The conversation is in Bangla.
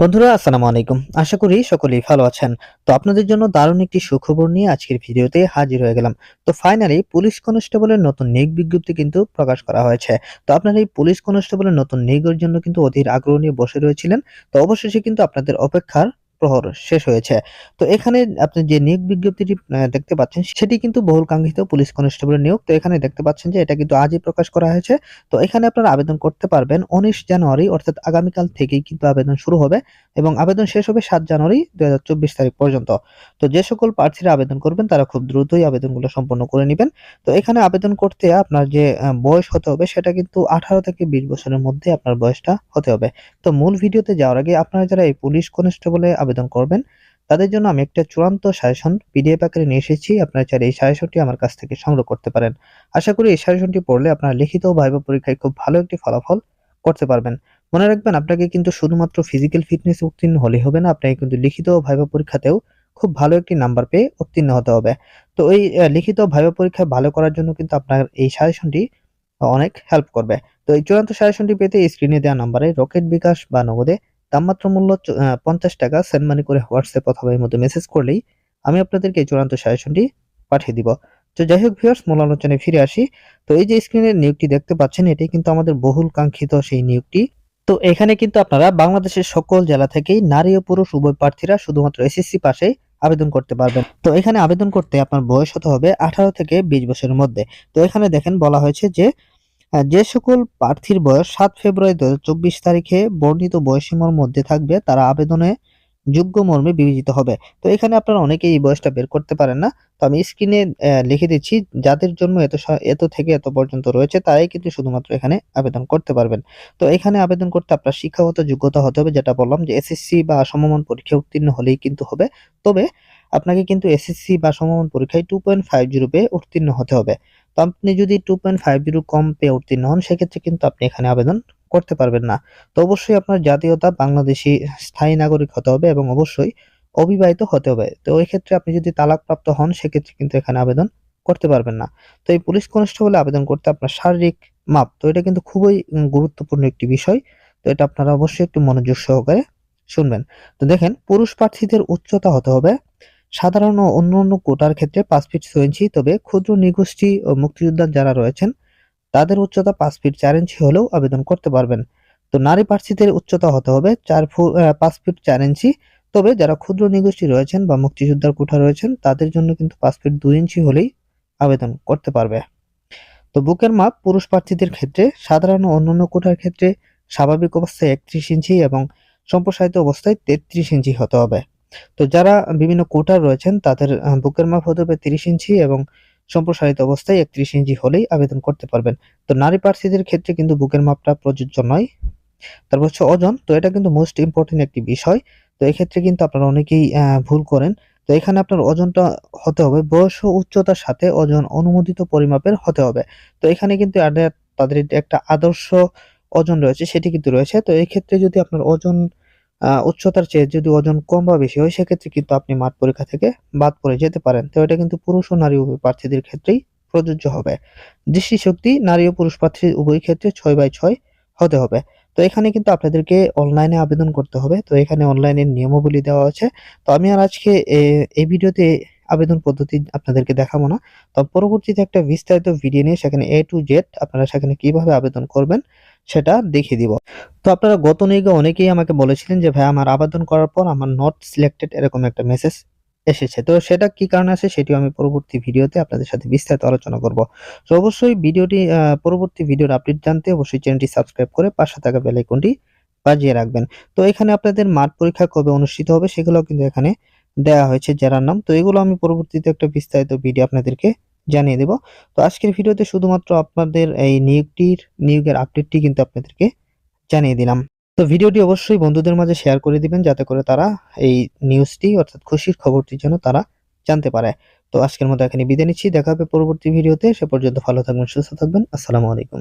বন্ধুরা, আসসালামু আলাইকুম। আশা করি সকলেই ভালো আছেন। তো আপনাদের জন্য দারুণ একটি সুখবর নিয়ে আজকের ভিডিওতে হাজির হয়ে গেলাম। তো ফাইনালি পুলিশ কনস্টেবলের নতুন নিয়োগ বিজ্ঞপ্তি কিন্তু প্রকাশ করা হয়েছে। তো আপনারা এই পুলিশ কনস্টেবলের নতুন নিয়োগের জন্য কিন্তু অধীর আগ্রহ নিয়ে বসে রয়েছিলেন। তো অবশেষে কিন্তু আপনাদের অপেক্ষার প্রহর শেষ হয়েছে। তো এখানে আপনি যে নিয়োগ বিজ্ঞপ্তিটি দেখতে পাচ্ছেন, সেটি কিন্তু বহুল কাঙ্ক্ষিত পুলিশ কনস্টেবলের নিয়োগ। তো এখানে দেখতে পাচ্ছেন যে এটা কিন্তু আজই প্রকাশ করা হয়েছে। তো এখানে আপনারা আবেদন করতে পারবেন উনিশ জানুয়ারি, অর্থাৎ আগামীকাল থেকেই কিন্তু আবেদন শুরু হবে এবং আবেদন শেষ হবে সাত জানুয়ারি দুই তারিখ পর্যন্ত। তো যে সকল প্রার্থীরা আবেদন করবেন, তারা খুব দ্রুতই আবেদনগুলো সম্পন্ন করে নেবেন। তো এখানে আবেদন করতে আপনার যে বয়স হতে হবে, সেটা কিন্তু আঠারো থেকে বিশ বছরের মধ্যে আপনার বয়সটা হতে হবে। তো মূল ভিডিওতে যাওয়ার আগে আপনারা যারা এই পুলিশ কনস্টেবলে আবেদন করবেন। তাদের জন্য আমি একটা চূড়ান্ত সাজেশন পিডিএফ আকারে নিয়ে এসেছি। আপনারা চাইলে এই সাজেশনটি আমার কাছ থেকে সংগ্রহ করতে পারেন। আশা করি এই সাজেশনটি পড়লে আপনারা লিখিত ও ভাইবা পরীক্ষায় খুব ভালো একটি ফলাফল করতে পারবেন। মনে রাখবেন, আপনাকে কিন্তু শুধুমাত্র ফিজিক্যাল ফিটনেস উত্তীর্ণ হলেই হবে না, আপনাকে কিন্তু লিখিত ও ভাইবা পরীক্ষাতেও খুব ভালো একটি নাম্বার পেয়ে উত্তীর্ণ হতে হবে। তো এই লিখিত ভাইবা পরীক্ষা ভালো করার জন্য কিন্তু আপনার এই সাজেশনটি অনেক হেল্প করবে। তো এই চূড়ান্ত সাজেশনটি পেতে স্ক্রিনে দেওয়া নাম্বারে রকেট বিকাশ বা নগদে দামমাত্র মূল্য পঞ্চাশ টাকা। সেন্ড মানি করে হোয়াটসঅ্যাপ অথবা এর মধ্যে মেসেজ করলেই আমি আপনাদেরকে চূড়ান্ত সাজেশনটি পাঠিয়ে দিব। তো যাই হোক ভিউয়ার্স মূল আলোচনায় ফিরে আসি। তো এই যে স্ক্রিনের নিয়োগটি দেখতে পাচ্ছেন, এটি কিন্তু আমাদের বহুল কাঙ্ক্ষিত সেই নিয়োগটি। তো এখানে কিন্তু আপনারা বাংলাদেশের সকল জেলা থেকেই নারী ও পুরুষ উভয় প্রার্থীরা শুধুমাত্র এসএসসি পাশে আবেদন করতে পারবেন। তো এখানে আবেদন করতে আপনার বয়স হতে হবে আঠারো থেকে বিশ বছরের মধ্যে। তো এখানে দেখেন বলা হয়েছে যে যে সকল প্রার্থীর বয়স সাত ফেব্রুয়ারি দু তারিখে বর্ণিত বয়সীমার মধ্যে থাকবে, তারা আবেদনে যোগ্য মর্মে বিবেচিত হবে। তো এখানে আপনারা অনেকেই এই বয়সটা বের করতে পারেন না। তো আমি স্ক্রিনে লিখে দিচ্ছি, যাদের জন্য এত এত থেকে এত পর্যন্ত রয়েছে, তারাই কিন্তু শুধুমাত্র এখানে আবেদন করতে পারবেন। তো এখানে আবেদন করতে আপনার শিক্ষাগত যোগ্যতা হতে হবে, যেটা বললাম যে এসএসসি বা সমমান পরীক্ষা উত্তীর্ণ হলেই কিন্তু হবে। তবে আপনাকে কিন্তু এসএসসি বা সমমান পরীক্ষায় টু পয়েন্ট ফাইভ জিরো পেয়ে উত্তীর্ণ হতে হবে। তো আপনি যদি টু পয়েন্ট ফাইভ জিরো কম পেয়ে উত্তীর্ণ হন, সেক্ষেত্রে কিন্তু আপনি এখানে আবেদন করতে পারবেন না। তো অবশ্যই আপনার জাতীয়তা বাংলাদেশি স্থায়ী নাগরিক হতে হবে এবং অবশ্যই অবিবাহিত হতে হবে। তো ওই ক্ষেত্রে আপনি যদি তালাকপ্রাপ্ত হন, সেক্ষেত্রে কিন্তু এখানে আবেদন করতে পারবেন না। তো এই পুলিশ কনস্টেবলে আবেদন করতে আপনার শারীরিক মাপ, তো এটা কিন্তু খুবই গুরুত্বপূর্ণ একটি বিষয়। তো এটা আপনারা অবশ্যই একটু মনোযোগ সহকারে শুনবেন। তো দেখেন, পুরুষ প্রার্থীদের উচ্চতা হতে হবে সাধারণ ও অন্যান্য কোটার ক্ষেত্রে পাঁচ ফিট ছয় ইঞ্চি, তবে ক্ষুদ্র নিগোষ্ঠী ও মুক্তিযোদ্ধা যারা রয়েছেন, তাদের উচ্চতা পাঁচ ফিট চার ইঞ্চি হলেও আবেদন করতে পারবেন। তো নারী প্রার্থীদের উচ্চতা হতে হবে চার ফুট পাঁচ ফিট চার ইঞ্চি, তবে যারা ক্ষুদ্র নিগোষ্ঠী রয়েছেন বা মুক্তিযোদ্ধার কোঠা রয়েছেন, তাদের জন্য কিন্তু পাঁচ ফিট দুই ইঞ্চি হলেই আবেদন করতে পারবে। তো বুকের মাপ পুরুষ প্রার্থীদের ক্ষেত্রে, সাধারণ ও অন্যান্য কোটার ক্ষেত্রে স্বাভাবিক অবস্থায় একত্রিশ ইঞ্চি এবং সম্প্রসারিত অবস্থায় তেত্রিশ ইঞ্চি হতে হবে। তো যারা বিভিন্ন কোটার রয়েছেন, তাদের বুকের মাপ হতে হবে তিরিশ ইঞ্চি এবং সম্প্রসারিত অবস্থায় একত্রিশ ইঞ্চি হলেই আবেদন করতে পারবেন। তো নারী প্রার্থীদের ক্ষেত্রে কিন্তু বুকের মাপটা প্রযোজ্য নয়। তারপর হচ্ছে ওজন, তো এটা কিন্তু মোস্ট ইম্পর্টেন্ট একটি বিষয়। তো এক্ষেত্রে কিন্তু আপনারা অনেকেই ভুল করেন। তো এখানে আপনার ওজনটা হতে হবে, বয়স ও উচ্চতার সাথে ওজন অনুমোদিত পরিমাপের হতে হবে। তো এখানে কিন্তু তাদের একটা আদর্শ ওজন রয়েছে, সেটি কিন্তু রয়েছে। তো এই ক্ষেত্রে যদি আপনার ওজন উচ্চতার চেয়ে যদি ওজন কম বা বেশি হয়, সেক্ষেত্রে কিন্তু আপনি মাঠ পরীক্ষা থেকে বাদ পড়ে যেতে পারেন। তো এটা কিন্তু পুরুষ ও নারী উভয় প্রার্থীদের ক্ষেত্রেই প্রযোজ্য হবে। দৃষ্টিশক্তি নারী ও পুরুষ প্রার্থী উভয় ক্ষেত্রে ছয় বাই ছয় হতে হবে। তো এখানে কিন্তু আপনাদেরকে অনলাইনে আবেদন করতে হবে। তো এখানে অনলাইনের নিয়মাবলী দেওয়া আছে। তো আমি আর আজকে এই ভিডিওতে আবেদন পদ্ধতি আপনাদেরকে দেখাবো না। তো পরবর্তীতে একটা বিস্তারিত ভিডিও নিয়ে সেখানে এ টু জেড আপনারা সেখানে কীভাবে আবেদন করবেন সেটা দেখিয়ে দিব। তো আপনারা গত নিয়োগে অনেকেই আমাকে বলেছিলেন যে, ভাই, আমার আবেদন করার পর আমার নট সিলেক্টেড এরকম একটা মেসেজ এসেছে। তো সেটা কি কারণে আছে সেটিও আমি পরবর্তী ভিডিওতে আপনাদের সাথে বিস্তারিত আলোচনা করব। তো অবশ্যই ভিডিওটি পরবর্তী ভিডিওর আপডেট জানতে অবশ্যই চ্যানেলটি সাবস্ক্রাইব করে পাশে থাকা বেল আইকনটি বাজিয়ে রাখবেন। তো এখানে আপনাদের মাঠ পরীক্ষা কবে অনুষ্ঠিত হবে সেগুলো কিন্তু এখানে দেওয়া হয়েছে জেলার নাম। তো এগুলো আমি পরবর্তীতে একটা বিস্তারিত ভিডিও আপনাদেরকে জানিয়ে দেব। তো আজকের ভিডিওতে শুধুমাত্র আপনাদের এই নিয়োগটির, নিয়োগের আপডেটটি কিন্তু আপনাদেরকে জানিয়ে দিলাম। তো ভিডিওটি অবশ্যই বন্ধুদের মাঝে শেয়ার করে দিবেন, যাতে করে তারা এই নিউজটি অর্থাৎ খুশির খবরটি যেন তারা জানতে পারে। তো আজকের মতো এখানে বিদায় নিচ্ছি। দেখা হবে পরবর্তী ভিডিওতে সে পর্যন্ত ভালো থাকবেন, সুস্থ থাকবেন। আসসালামু আলাইকুম।